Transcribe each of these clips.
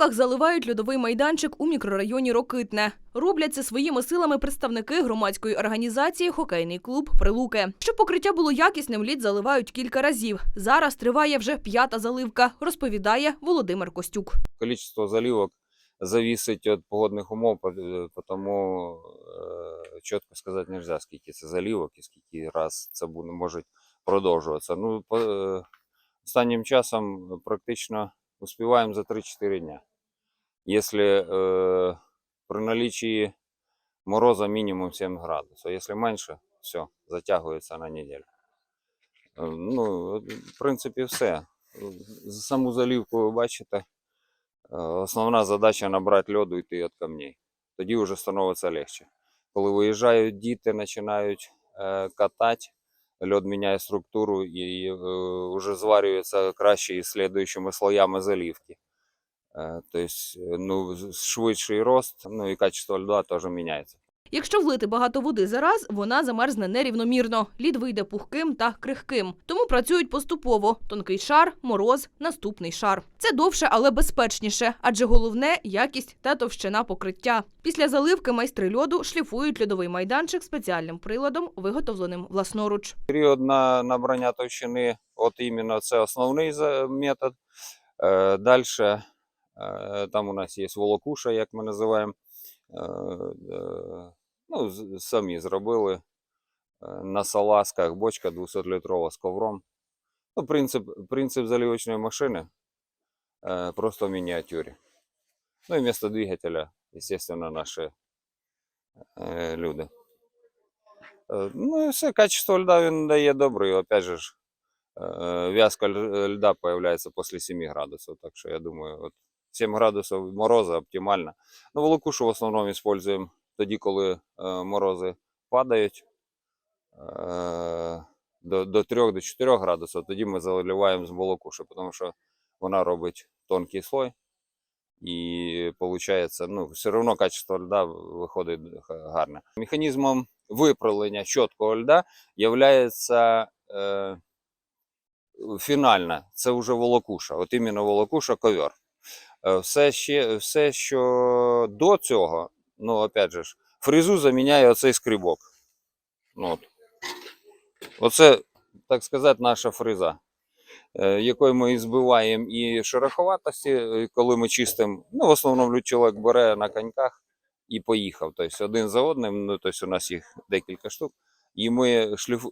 Прилуках заливають льодовий майданчик у мікрорайоні Рокитне. Роблять це своїми силами представники громадської організації Хокейний клуб Прилуки. Щоб покриття було якісним, лід заливають кілька разів. Зараз триває вже п'ята заливка, розповідає Володимир Костюк. количество заливок зависит от погодних умов, потому е, чітко сказати нельзя, скільки це заливок і скільки раз це буде, може продовжуватися. Ну, е, останнім часом практично успіваємо за 3-4 дня. Якщо е, при наличии мороза мінімум 7 градусів, якщо менше, все, затягується на неділю. Е, Ну, в принципі, все. За Саму заливку ви бачите. Основна задача набрати льоду і йти від камней. Тоді вже становиться легше. Коли виїжджають діти, починають катати, льод міняє структуру і вже зварюється краще із слідуючими слоями заливки. Тобто, ну, швидший рост, ну і качество льда теж міняється. Якщо влити багато води за раз, вона замерзне нерівномірно. Лід вийде пухким та крихким. Тому працюють поступово: тонкий шар, мороз, наступний шар. Це довше, але безпечніше, адже головне якість та товщина покриття. Після заливки майстри льоду шліфують льодовий майданчик спеціальним приладом, виготовленим власноруч. Період на набрання товщини, от іменно це основний метод. Е, Далі там у нас є волокуша, як ми називаємо. Е, е, Ну, самі зробили е, на салазках бочка 200-літрова з ковром. Ну, принцип, принцип заливочної машини е, просто в мініатюрі. Ну і вместо двигателя, естественно, наші е, люди. Е, Ну і все, качество льда він дає добре. Опять же е, вязка льда появляється після 7 градусів. Так що я думаю, от 7 градусів мороза оптимально. Ну, волокушу в основному використовуємо тоді, коли е, морози падають е, до, до 3-4 градусів, тоді ми заливаємо з волокуші, тому що вона робить тонкий слой. І виходить, ну, все одно качество льда виходить га- гарне. Механізмом виправлення чіткого льда є е, фінальна, це вже волокуша, от іменно волокуша ковер. Е, Все, ще, все, що до цього, ну, опять же ж, фрезу заміняє оцей скрибок. Ну, от. Оце, так сказати, наша фреза, е, якою ми збиваємо і шероховатості, е, коли ми чистимо. Ну, в основному чоловік бере на коньках і поїхав. Тобто один за одним, ну, тобто у нас їх декілька штук. І ми шліф...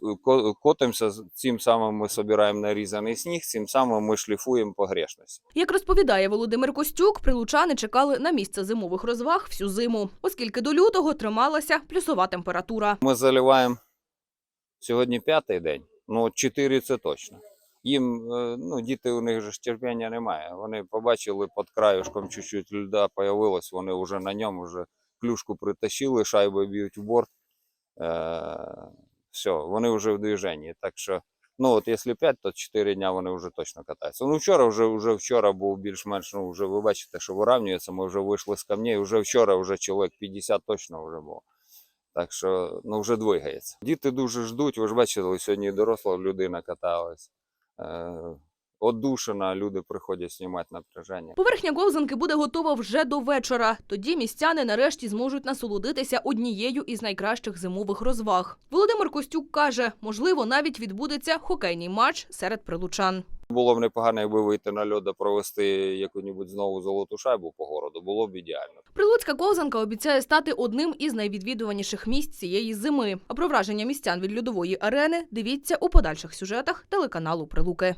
котимося, цим самим ми збираємо нарізаний сніг, цим самим ми шліфуємо погрешності. Як розповідає Володимир Костюк, прилучани чекали на місце зимових розваг всю зиму, оскільки до лютого трималася плюсова температура. Ми заливаємо сьогодні п'ятий день, ну чотири це точно. Їм, е, ну, діти у них же ж терпіння немає. Вони побачили під краюшком чуть-чуть льда появилось, вони вже на ньому вже клюшку притащили, шайби б'ють в борт. Е, все, вони вже в движенні. Так що, ну от якщо 5, то 4 дня вони вже точно катаються. Ну вчора вже, вже вчора був більш-менш, ну вже ви бачите, що вирівнюється, ми вже вийшли з камней, вже вчора вже чоловік 50 точно вже було. Так що ну, вже двигається. Діти дуже ждуть. Ви ж бачили, сьогодні доросла людина каталась. Одушена, люди приходять знімати напряження. Поверхня ковзанки буде готова вже до вечора. Тоді містяни нарешті зможуть насолодитися однією із найкращих зимових розваг. Володимир Костюк каже, можливо, навіть відбудеться хокейний матч серед прилучан. Було б непогано, якби вийти на льод, провести яку-небудь знову золоту шайбу по городу. Було б ідеально. Прилуцька ковзанка обіцяє стати одним із найвідвідуваніших місць цієї зими. А про враження містян від льодової арени дивіться у подальших сюжетах телеканалу Прилуки.